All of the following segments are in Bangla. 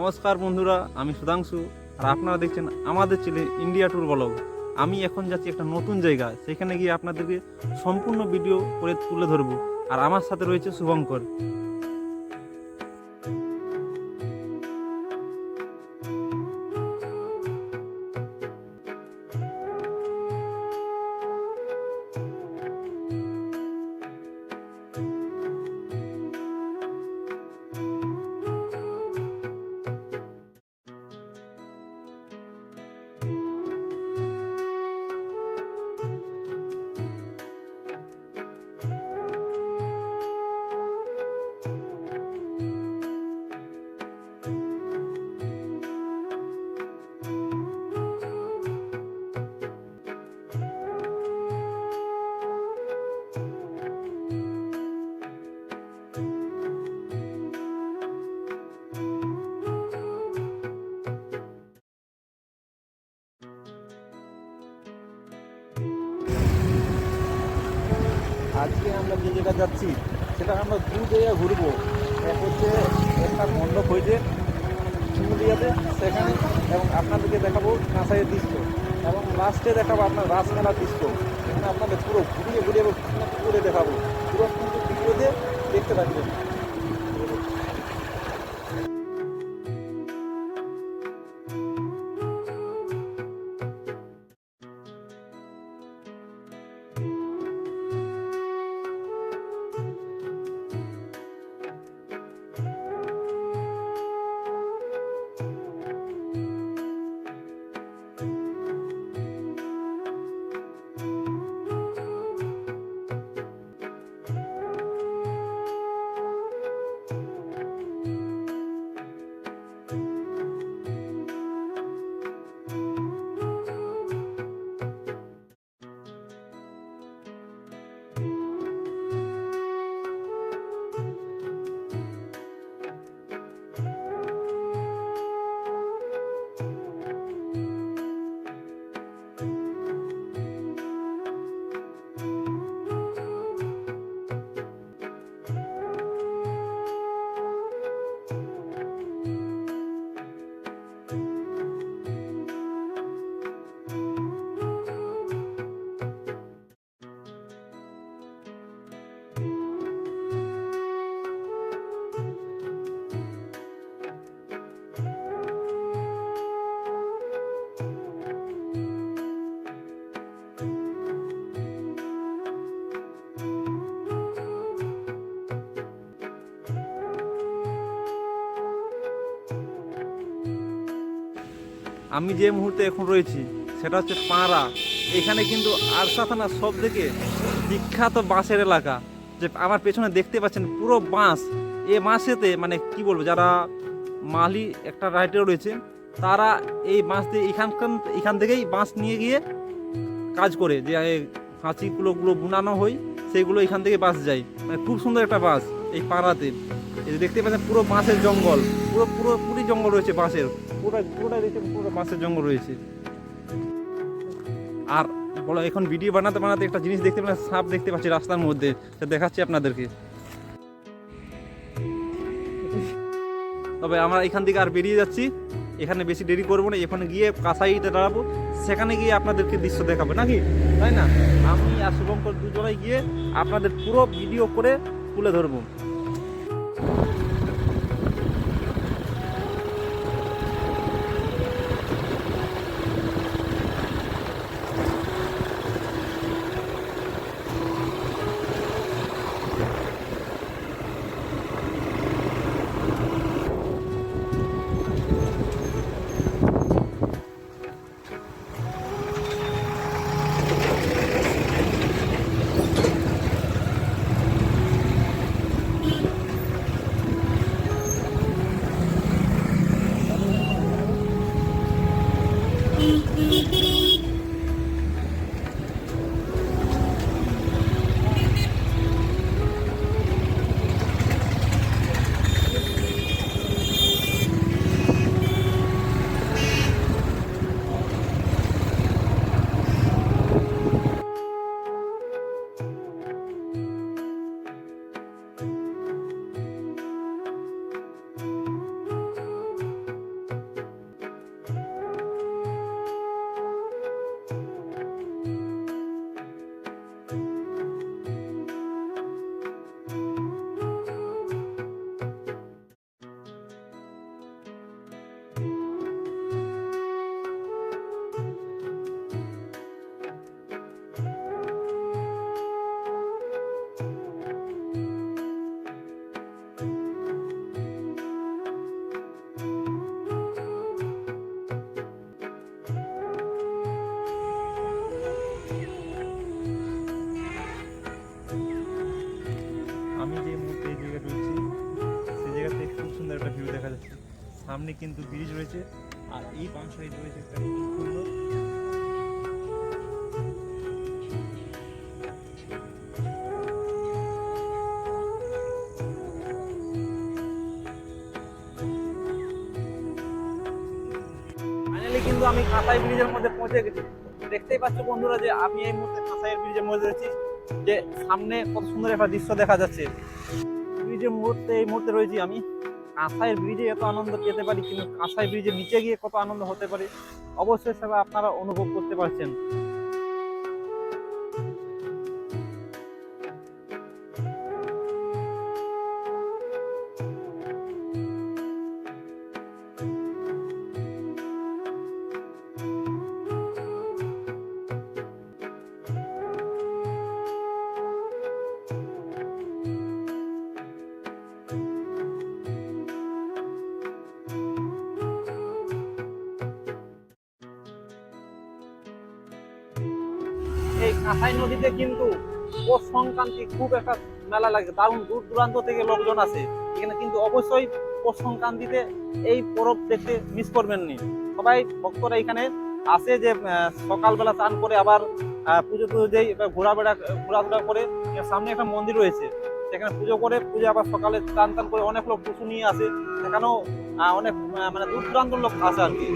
নমস্কার বন্ধুরা, আমি সুধাংশু। আর আপনারা দেখছেন আমাদের ছেলে ইন্ডিয়া ট্যুর ব্লগ। আমি এখন যাচ্ছি একটা নতুন জায়গা, সেখানে গিয়ে আপনাদেরকে সম্পূর্ণ ভিডিও করে তুলে ধরবো। আর আমার সাথে রয়েছে শুভঙ্কর। আমরা যে জায়গায় যাচ্ছি, সেটা আমরা দু জায়গায় ঘুরবো। এক হচ্ছে একটা মণ্ডপ হয়েছে চুমুলিয়াতে, সেখানে এবং আপনাদেরকে দেখাবো কাঁসাইয়ের দৃশ্য। এবং লাস্টে দেখাবো আপনার রাসমেলার দৃশ্য। এখানে আপনাদের পুরো ঘুরিয়ে ঘুরিয়ে করে দেখাবো। পুরো কিন্তু ভিডিওতে দেখতে থাকবেন। আমি যে মুহূর্তে এখন রয়েছি, সেটা হচ্ছে পাঁড়া। এখানে কিন্তু আরসা থানা সব থেকে বিখ্যাত বাঁশের এলাকা। যে আমার পেছনে দেখতে পাচ্ছেন পুরো বাঁশ। এ বাঁশেতে মানে কি বলব, যারা মালি একটা রাইটার রয়েছে, তারা এই বাঁশ দিয়ে এখানখান এখান থেকেই বাঁশ নিয়ে গিয়ে কাজ করে। যে হাঁচিগুলোগুলো বুনানো হয় সেইগুলো এখান থেকে বাঁশ যায়। মানে খুব সুন্দর একটা বাঁশ এই পাড়াতে। দেখতে পাচ্ছেন পুরো বাঁশের জঙ্গল। পুরো পুরো পুরি জঙ্গল রয়েছে বাঁশের। পুরো পুরো জঙ্গল রয়েছে। আর বলো, এখন ভিডিও বানাতে বানাতে একটা জিনিস দেখতে পাচ্ছি সাপ দেখতে পাচ্ছি রাস্তার মধ্যে। দেখাচ্ছি আপনাদেরকে। তবে আমরা এখান থেকে আর বেরিয়ে যাচ্ছি। এখানে বেশি দেরি করব না, এখানে গিয়ে কাঁসাইতে দাঁড়াবো। সেখানে গিয়ে আপনাদেরকে দৃশ্য দেখাবো, নাকি? তাই না? আমি আর শুভঙ্কর দুজনে গিয়ে আপনাদের পুরো ভিডিও করে তুলে ধরবো। সামনে কিন্তু ব্রিজ রয়েছে। আর এই বাম সাইড রয়েছে একটা কিন্তু আমি কাঁসাই ব্রিজের মধ্যে পৌঁছে গেছি। দেখতেই পাচ্ছ বন্ধুরা যে আমি এই মুহূর্তে কাঁসাই ব্রিজের মধ্যে রয়েছি, যে সামনে কত সুন্দর একটা দৃশ্য দেখা যাচ্ছে। ব্রিজের মুহূর্তে, এই মুহূর্তে রয়েছি আমি। কাঁসাই ব্রিজে এত আনন্দ পেতে পারি, কিন্তু কাঁসাই ব্রিজের নিচে গিয়ে কত আনন্দ হতে পারে? অবশ্যই সেটা আপনারা অনুভব করতে পারছেন। কাঁসাই নদীতে কিন্তু পৌষ সংক্রান্তি খুব একটা মেলা লাগে। দারুণ দূর দূরান্ত থেকে লোকজন আসে। এখানে কিন্তু অবশ্যই পৌষ সংক্রান্তিতে এই পরব দেখতে মিস করবেন নি সবাই ভক্তরা এখানে আসে যে সকালবেলা চান করে আবার পুজো টুজো এবার ঘোরাফেরা ঘোরাফেরা করে সামনে একটা মন্দির রয়েছে। সেখানে পুজো করে, পুজো আবার সকালে স্নান টান করে অনেক লোক টুসু নিয়ে আসে। সেখানেও অনেক মানে দূর দূরান্ত লোক আসে আর কি।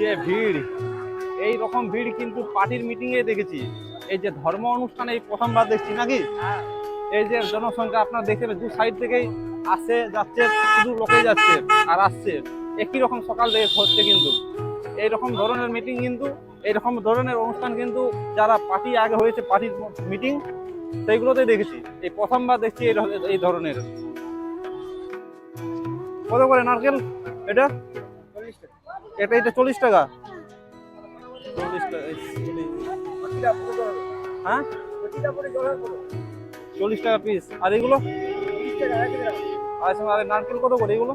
যে ভিড়, এই রকম ভিড় কিন্তু পার্টির মিটিং এ দেখেছি। এই যে ধর্ম অনুষ্ঠানে, এই প্রথমবার দেখছি নাকি? এই যে জনসংখ্যা আপনার দেখতে পাবেন দু সাইড থেকেই আসে যাচ্ছে, শুধু লোকে যাচ্ছে আর আসছে। একই রকম সকাল থেকে হচ্ছে কিন্তু। এই রকম ধরনের মিটিং কিন্তু এই রকম ধরনের অনুষ্ঠান কিন্তু যারা পার্টি আগে হয়েছে পার্টির মিটিং সেইগুলোতে দেখেছি। এই প্রথমবার দেখছি এই ধরনের। কত করে নারকেল? এটা? এটা এটা চল্লিশ টাকা। চল্লিশ টাকা হ্যাঁ? চল্লিশ টাকা পিস আর এগুলো? আচ্ছা আর নারকেল কত করে এইগুলো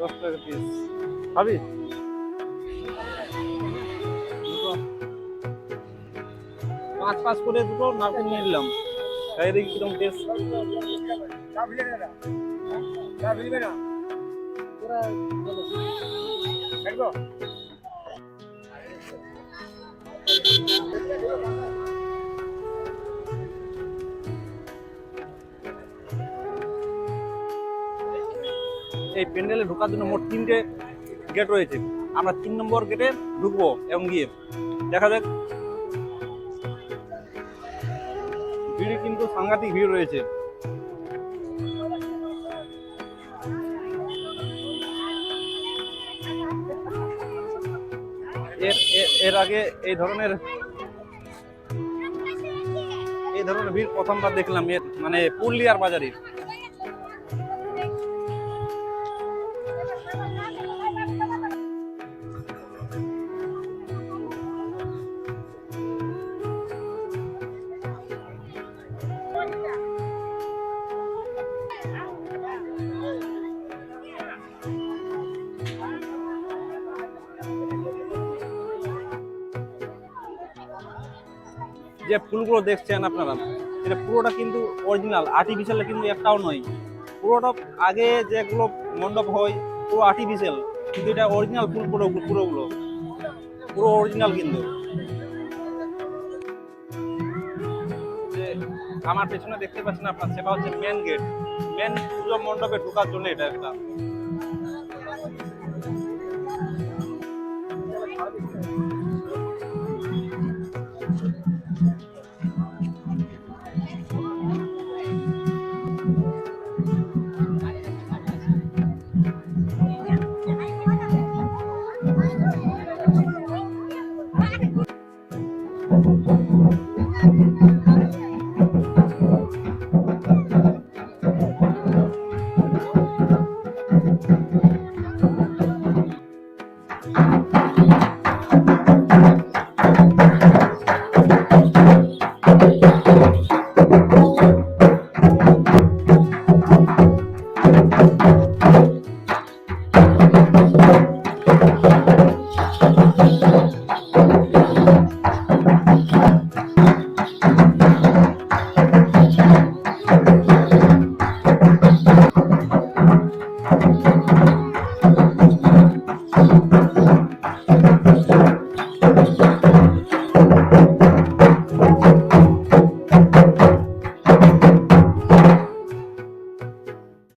দশ টাকা পিস খাবি পাঁচ পাঁচ করে দুটো নারকেল নিয়ে নিলাম। দেখি কীরকম টেস্ট এই প্যান্ডেলে ঢোকার জন্য মোট তিনটে গেট রয়েছে। আমরা তিন নম্বর গেটে ঢুকবো এবং গিয়ে দেখা যাক। ভিড় কিন্তু সাংঘাতিক ভিড় রয়েছে। এর আগে এই ধরনের এই ধরনের ভিড় প্রথমবার দেখলাম এর মানে পুরুলিয়ার বাজারে যে ফুলগুলো দেখছেন আপনারা, এটা পুরোটা কিন্তু অরিজিনাল আর্টিফিশিয়াল কিন্তু একটাও নয়। পুরোটা আগে যেগুলো মণ্ডপ হয়, পুরো আর্টিফিশিয়াল কিন্তু এটা অরিজিনাল ফুল পুরো পুরোগুলো। পুরো অরিজিনাল কিন্তু। আমার পেছনে দেখতে পাচ্ছেন আপনার, সেটা হচ্ছে মেন গেট মেন পুজো মণ্ডপে ঢোকার জন্য এটা একটা।